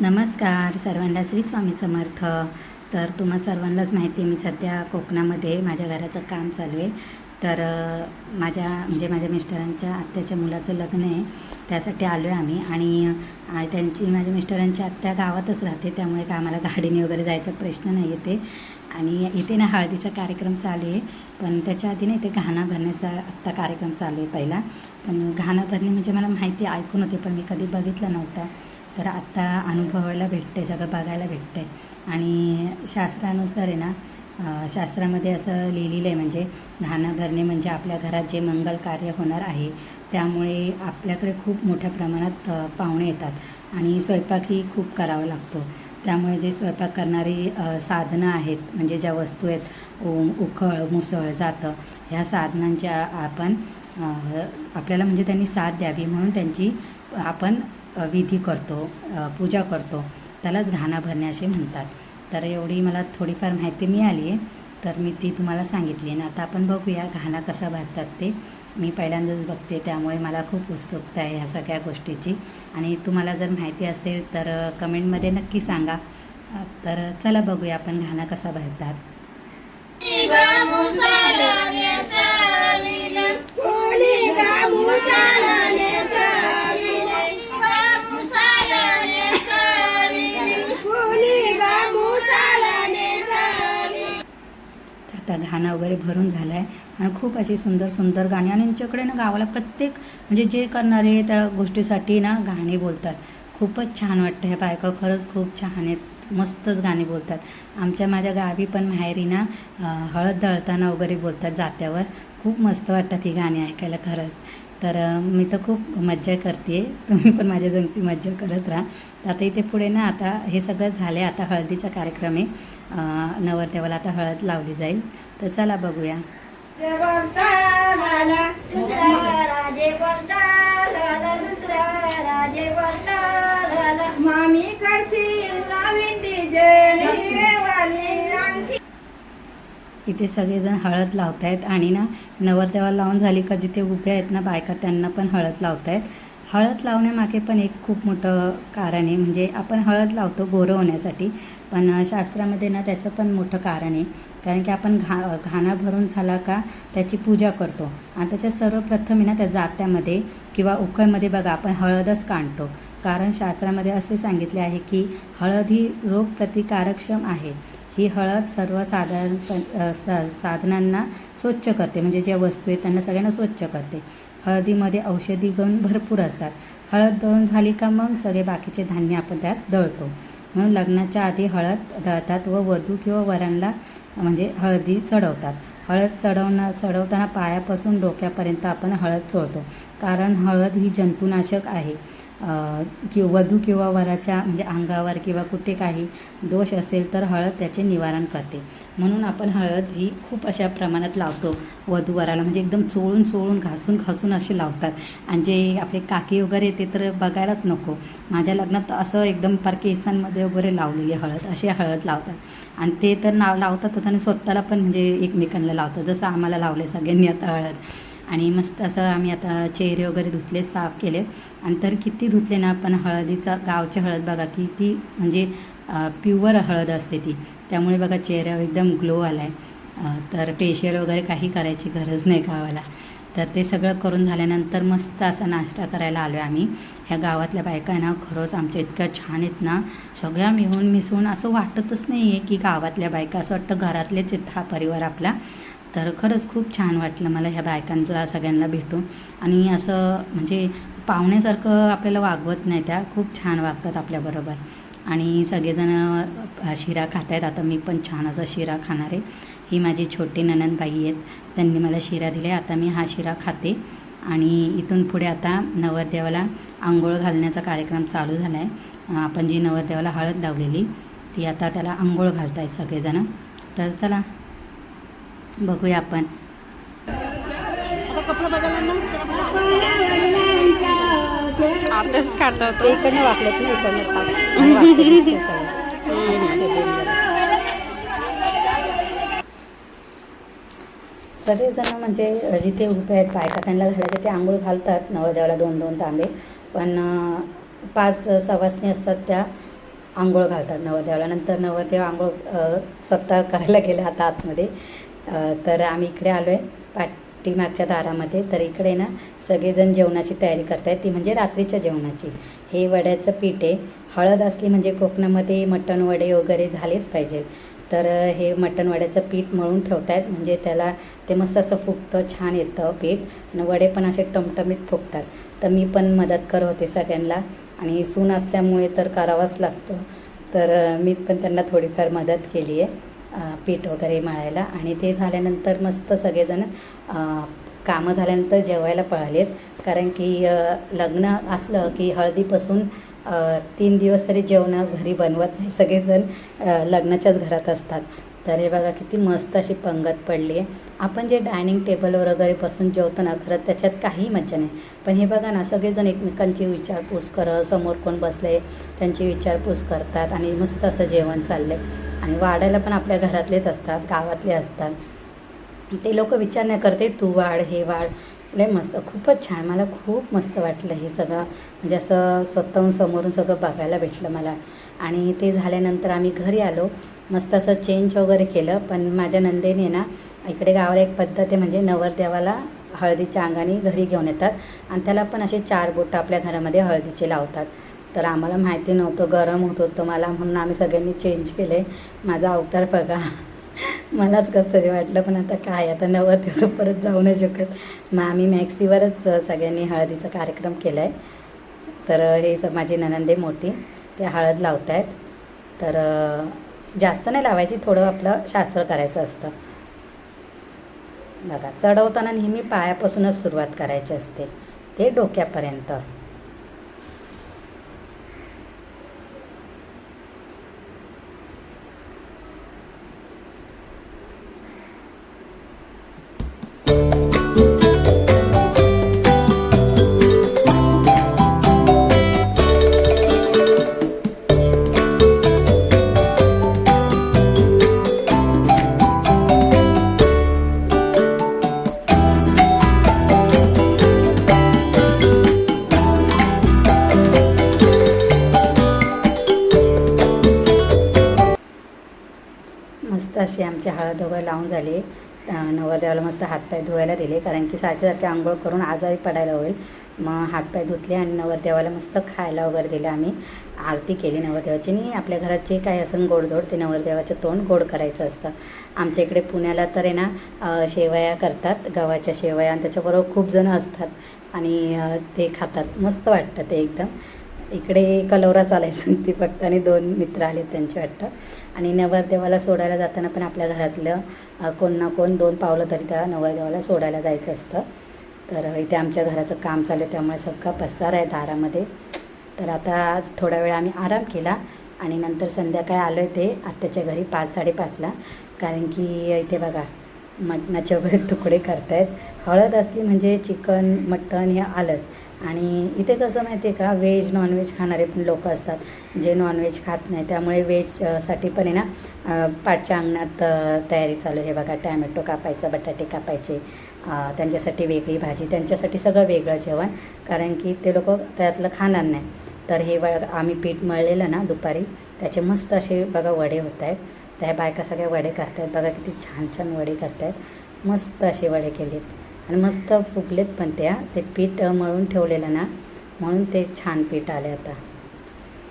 नमस्कार सर्वांना श्री स्वामी समर्थ. तर तुम्हा सर्वांनाच माहिती आहे मी सध्या कोकणामध्ये माझ्या घराचं काम चालू आहे. तर माझ्या म्हणजे माझ्या मिस्टरांच्या आत्याच्या मुलाचं लग्न आहे. त्यासाठी आलो आहे आम्ही आणि त्यांची माझ्या मिस्टरांची आत्या गावातच राहते त्यामुळे काय आम्हाला गाडीने वगैरे जायचा प्रश्न नाही येते. आणि इथे ना हळदीचा कार्यक्रम चालू आहे पण त्याच्या आधी ना इथे घाणा भरण्याचा आत्ता कार्यक्रम चालू आहे पहिला. पण घाणा भरणे म्हणजे मला माहिती ऐकून होते पण मी कधी बघितलं नव्हतं. तर आत्ता अनुभवायला भेटते सगळं बघायला भेटते. आणि शास्त्रानुसार आहे ना शास्त्रामध्ये असं लिहिलेलं आहे म्हणजे धानं भरणे म्हणजे आपल्या घरात जे मंगल कार्य होणार आहे त्यामुळे आपल्याकडे खूप मोठ्या प्रमाणात पाहुणे येतात. आणि स्वयंपाकही खूप करावा लागतो. त्यामुळे जे स्वयंपाक करणारी साधनं आहेत म्हणजे ज्या वस्तू आहेत उ- उखळ मुसळ जातं ह्या साधनांच्या आपण आपल्याला म्हणजे त्यांनी साथ द्यावी म्हणून त्यांची आपण विधी करतो पूजा करतो त्यालाच घाणा भरणे असे म्हणतात. तर एवढी मला थोडीफार माहिती मिळाली आहे तर मी ती तुम्हाला सांगितली आहे. आणि आता आपण बघूया घाणा कसा भरतात ते. मी पहिल्यांदाच बघते त्यामुळे मला खूप उत्सुकता आहे ह्या सगळ्या गोष्टीची. आणि तुम्हाला जर माहिती असेल तर कमेंटमध्ये नक्की सांगा. तर चला बघूया आपण घाणा कसा भरतात. आता गाणं वगैरे भरून झालं आहे आणि खूप अशी सुंदर सुंदर गाणी. आणि यांच्याकडे ना गावाला प्रत्येक म्हणजे जे करणारे त्या गोष्टीसाठी ना गाणी बोलतात. खूपच छान वाटतं. ह्या बायका खरंच खूप छान आहेत. मस्तच गाणी बोलतात. आमच्या माझ्या गावी पण माहेरी ना हळद दळताना वगैरे बोलतात जात्यावर. खूप मस्त वाटतात ही गाणी ऐकायला खरंच. तर मी तर खूप मज्जा करते तुम्ही पण माझ्या जमती मज्जा करत राहा. तर आता इथे पुढे ना आता हे सगळं झाले आता हळदीचा कार्यक्रम आहे. नवरदेवाला आता हळद लावली जाईल. तर चला बघूया. मामी इथे सगळेजण हळद लावत आहेत आणि ना नवरदेवाला लावून झाली का जिथे उभे आहेत ना बायका त्यांना पण हळद लावत आहेत हळद लावण्यामागे पण एक खूप मोठं कारण आहे. म्हणजे आपण हळद लावतो गोरं होण्यासाठी. पण शास्त्रामध्ये ना त्याचं पण मोठं कारण आहे. कारण की आपण घा घाणा भरून झाला का त्याची पूजा करतो. आणि त्याच्या सर्वप्रथम आहे ना त्या जात्यामध्ये किंवा उखळमध्ये बघा आपण हळदच काढतो कारण शास्त्रामध्ये असे सांगितले आहे की हळद ही रोगप्रतिकारक्षम आहे. ही हळद सर्वसाधारण अ, सा साधनांना स्वच्छ करते. म्हणजे ज्या वस्तू आहेत त्यांना सगळ्यांना स्वच्छ करते. हळदीमध्ये औषधी गुण भरपूर असतात. हळद दळून झाली का मग सगळे बाकीचे धान्य आपण त्यात दळतो. म्हणून लग्नाच्या आधी हळद दळतात व वधू किंवा वरांना म्हणजे हळदी चढवतात. हळद चढवणं चढवताना पायापासून डोक्यापर्यंत आपण हळद चोळतो. कारण हळद ही जंतुनाशक आहे. किंवा वधू किंवा वराच्या म्हणजे अंगावर किंवा कुठे काही दोष असेल तर हळद त्याचे निवारण करते. म्हणून आपण हळद ही खूप अशा प्रमाणात लावतो. वधू वराला म्हणजे एकदम चोळून चोळून घासून घासून असे लावतात. आणि जे आपले काकी वगैरे ते तर बघायलाच नको. माझ्या लग्नात असं एकदम पार केसांमध्ये वगैरे लावलेली हळद. असे हळद लावतात. आणि ते तर नाव लावतातच आणि स्वतःला पण म्हणजे एकमेकांना लावतात. जसं आम्हाला लावले सगळ्यांनी आता हळद. आणि मस्त असं आम्ही आता चेहरे वगैरे धुतले साफ केले. आणि तर किती धुतले ना पण हळदीचा गावची हळद बघा किती म्हणजे प्युअर हळद असते ती. त्यामुळे बघा चेहऱ्यावर एकदम ग्लो आला आहे तर फेशियल वगैरे काही करायची गरज नाही गावाला. तर ते सगळं करून झाल्यानंतर मस्त असा नाश्ता करायला आलो आहे आम्ही. ह्या गावातल्या बायका आहे ना खरंच आमच्या इतक्या छान आहेत ना. सगळ्या मिळून मिसळून असं वाटतच नाही आहे की गावातल्या बायका असं वाटतं घरातलेच आहेत हा परिवार आपला. तर खरंच खूप छान वाटलं मला ह्या बायकांना सगळ्यांना भेटून. आणि असं म्हणजे पाहुण्यासारखं आपल्याला वागवत नाही त्या खूप छान वागतात आपल्याबरोबर आणि सगळेजण शिरा खात आहेत आता मी पण छान असा शिरा खाणार आहे. ही माझी छोटी ननंदबाई आहेत. त्यांनी मला शिरा दिले आता मी हा शिरा खाते. आणि इथून पुढे आता नवरदेवाला आंघोळ घालण्याचा कार्यक्रम चालू झाला आहे आपण जी नवरदेवाला हळद लावलेली ती आता त्याला आंघोळ घालत आहेत सगळेजणं. तर चला बघूया आपण. काढता होतो. इकडनं वाकलेत ना इकडनं छान. सगळेजण म्हणजे जिथे उभे आहेत बायका त्यांना घालायचे ते आंघोळ घालतात नवरदेवाला दोन दोन तांबे पण पाच सवासणी असतात त्या आंघोळ घालतात नवरदेवाला. नंतर नवरदेव आंघोळ स्वतः करायला गेले आता आतमध्ये. तर आम्ही इकडे आलो आहे पाठीमागच्या दारामध्ये. तर इकडे ना सगळेजण जेवणाची तयारी करतायत. ती म्हणजे रात्रीच्या जेवणाची. हे वड्याचं पीठ आहे. हळद असली म्हणजे कोकणामध्ये मटण वडे वगैरे झालेच पाहिजे. तर हे मटण वड्याचं पीठ मळून ठेवतायत. म्हणजे त्याला ते मस्त असं फुगतं छान येतं पीठ. आणि वडे पण असे टमटमीत फुगतात. तर मी पण मदत करत होते सगळ्यांना. आणि सून असल्यामुळे तर करावंच लागतं. तर मी पण त्यांना थोडीफार मदत केली आहे. पीठ वगैरे मळायला. आणि ते झाल्यानंतर मस्त सगळेजण कामं झाल्यानंतर जेवायला पळालेत. कारण की लग्न असलं की हळदीपासून तीन दिवस तरी जेवण घरी बनवत नाही. सगळेजण लग्नाच्याच घरात असतात. तर हे बघा किती मस्त अशी पंगत पडली आहे. आपण जे डायनिंग टेबलवर वगैरे बसून जेवतो ना खरं त्याच्यात काही मजा नाही. पण हे बघा ना सगळेजण एकमेकांची विचारपूस करत समोर कोण बसले त्यांची विचारपूस करतात आणि मस्त असं जेवण चाललं आहे आणि वाढायला पण आपल्या घरातलेच असतात गावातले असतात. ते लोक विचार नाही करते तू वाढ हे वाढ. लय मस्त खूपच छान. मला खूप मस्त वाटलं हे सगळं. म्हणजे असं स्वतःहून समोरून सगळं बघायला भेटलं मला. आणि ते झाल्यानंतर आम्ही घरी आलो. मस्त असं चेंज वगैरे केलं. पण माझ्या नंदेने ना इकडे गावाला एक पद्धत आहे म्हणजे नवरदेवाला हळदीच्या अंगाने घरी घेऊन येतात. आणि त्याला पण असे चार बोटं आपल्या घरामध्ये हळदीचे लावतात. तर आम्हाला माहिती नव्हतं गरम होत होतं मला म्हणून आम्ही सगळ्यांनी चेंज केले. माझा अवतार बघा. मलाच कसं तरी वाटलं पण आता काय? आता नवरदेवाचं परत जाऊ नाही शकत. मग आम्ही मॅक्सीवरच सगळ्यांनी हळदीचा कार्यक्रम केला आहे तर हे स माझी ननंदे मोठी ते हळद लावत आहेत तर जास्त नाही लावायची थोडं आपलं शास्त्र करायचं असतं. बघा चढवताना नेहमी पायापासूनच सुरुवात करायची असते. ते डोक्यापर्यंत. आमची हळद वगैरे लावून झाली. नवरदेवाला मस्त हातपाय धुवायला दिले. कारण की सारखे सारखे आंघोळ करून आजारी पडायला होईल. मग हातपाय धुतले आणि नवरदेवाला मस्त खायला वगैरे दिलं आम्ही. आरती केली नवरदेवाची. आणि आपल्या घरात जे काही असं गोडधोड ते नवरदेवाचं तोंड गोड करायचं असतं. आमच्या इकडे पुण्याला तर आहे ना शेवया करतात. गव्हाच्या शेवया आणि त्याच्याबरोबर खूप जणं असतात. आणि ते खातात. मस्त वाटतं ते एकदम. इकडे कलवरा चालायचं ती फक्त आणि दोन मित्र आले त्यांचे वाटतं. आणि नवरदेवाला सोडायला जाताना पण आपल्या घरातलं कोण ना कोण दोन पावलं तरी त्या नवरदेवाला सोडायला जायचं असतं. तर इथे आमच्या घराचं काम चालू आहे त्यामुळे सगळा पसार आहे दारामध्ये. तर आता आज थोडा वेळ आम्ही आराम केला आणि नंतर संध्याकाळी आलो आहे ते आत्याच्या घरी पाच साडेपाचला. कारण की इथे बघा मटणाचे वगैरे तुकडे करतायत. हळद असली म्हणजे चिकन मटण हे आलंच. आणि इथे कसं माहिती आहे का व्हेज नॉनव्हेज खाणारे पण लोक असतात जे नॉनव्हेज खात नाही. त्यामुळे व्हेजसाठी पण आहे ना पाठच्या अंगणात तयारी चालू आहे. बघा टॅमॅटो कापायचा बटाटे कापायचे त्यांच्यासाठी वेगळी भाजी त्यांच्यासाठी सगळं वेगळं जेवण कारण की ते लोक त्यातलं खाणार नाही. तर हे वळ आम्ही पीठ मळलेलं ना दुपारी त्याचे मस्त असे बघा वडे होत आहेत. त्या बायका सगळ्या वडे करतायत. बघा किती छान छान वडे करतायत. मस्त असे वडे केलेत. आणि मस्त फुगलेत पण त्या. ते पीठ मळून ठेवलेलं ना म्हणून ते छान पीठ आले आता.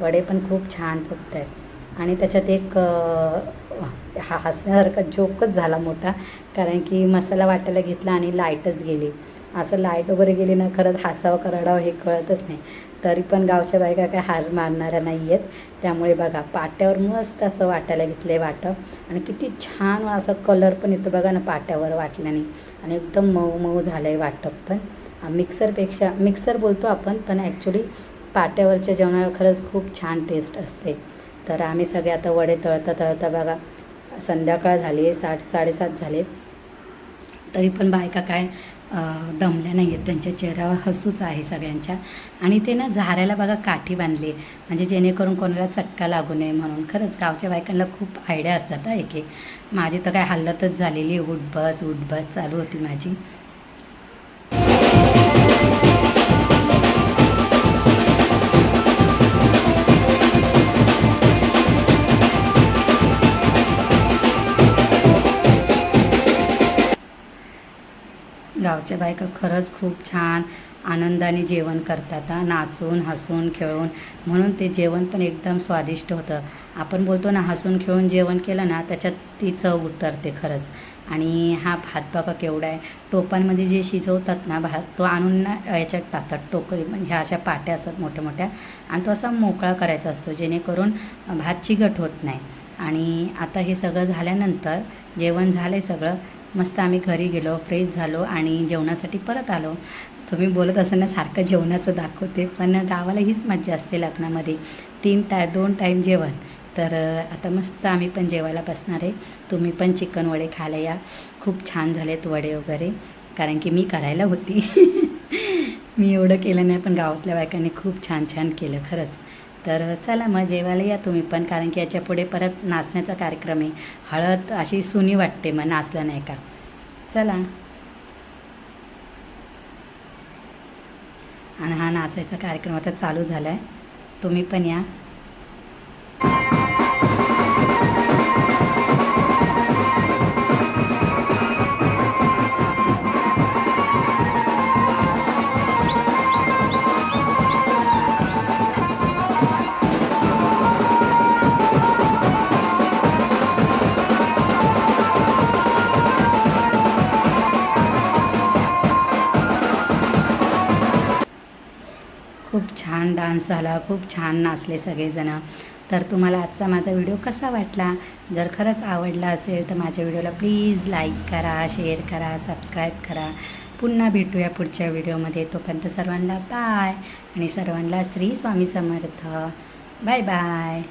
वडे पण खूप छान फुगत आहेत आणि त्याच्यात एक हा हसण्यासारखा जोकच झाला मोठा कारण की मसाला वाटायला घेतला आणि लाईटच गेली. असं लाइट वगैरे गेली ना खरंच हसावं का हे कळतच नाही. तरी पण गावच्या बायका काय हार मारणाऱ्या नाही आहेत त्यामुळे बघा पाट्यावर मस्त असं वाटायला घेतलं आहे वाटं. आणि किती छान असं कलर पण येतो बघा ना पाट्यावर वाटल्याने. आणि एकदम मऊ मऊ झालं आहे वाटप पण. मिक्सरपेक्षा मिक्सर बोलतो आपण पण ॲक्च्युली पाट्यावरच्या जेवणाला खरंच खूप छान टेस्ट असते. तर आम्ही सगळे आता वडे तळता तळता बघा संध्याकाळ झाली आहे साठ साडेसात झालेत. तरी पण बायका काय दमल्या नाही आहेत त्यांच्या चेहऱ्यावर हसूच आहे सगळ्यांच्या. आणि ते ना झाऱ्याला बघा काठी बांधली. आहे. म्हणजे जेणेकरून कोणाला चटका लागू नये म्हणून. खरंच गावच्या बायकांना खूप आयडिया असतात हा एक एक. माझी तर काय हल्लतच झालेली उठ बस उठ बस चालू होती माझी. बायका खरंच खूप छान आनंदाने जेवण करतात नाचून हसून खेळून. म्हणून ते जेवण पण एकदम स्वादिष्ट होतं. आपण बोलतो ना हसून खेळून जेवण केलं ना त्याच्यात ती चव उतरते खरंच. आणि हा भात बघा केवढा आहे. टोपांमध्ये जे शिजवतात ना भात तो आणून ना याच्यात टाकतात. टोकरी म्हणजे ह्या अशा पाट्या असतात मोठ्या मोठ्या आणि तो असा मोकळा करायचा असतो जेणेकरून भात चिकट होत नाही. आणि आता हे सगळं झाल्यानंतर जेवण झालं आहे सगळं मस्त आम्ही घरी गेलो फ्रेश झालो आणि जेवणासाठी परत आलो. तुम्ही बोलत असताना सारखं जेवणाचं दाखवते पण गावाला हीच मज्जा असते लग्नामध्ये. तीन टाय दोन टाईम जेवण. तर आता मस्त आम्ही पण जेवायला बसणार आहे. तुम्ही पण चिकन वडे खायला या. खूप छान झालेत वडे वगैरे कारण की मी करायला होती. मी एवढं केलं नाही पण गावातल्या बायकांनी खूप छान छान केलं खरंच. तर चला मग जेवायला या तुम्ही पण कारण की याच्यापुढे परत नाचण्याचा कार्यक्रम आहे. हळद अशी सुनी वाटते मग नाचलं नाही का? चला. आणि हा नाचायचा कार्यक्रम आता चालू झाला आहे तुम्ही पण या. डान्स झाला खूप छान नाचले सगळेजणं. तर तुम्हाला आजचा माझा व्हिडिओ कसा वाटला? जर खरंच आवडला असेल तर माझ्या व्हिडिओला प्लीज लाईक करा शेअर करा सबस्क्राईब करा. पुन्हा भेटूया पुढच्या व्हिडिओमध्ये. तोपर्यंत सर्वांना बाय आणि सर्वांना श्री स्वामी समर्थ. Bye bye.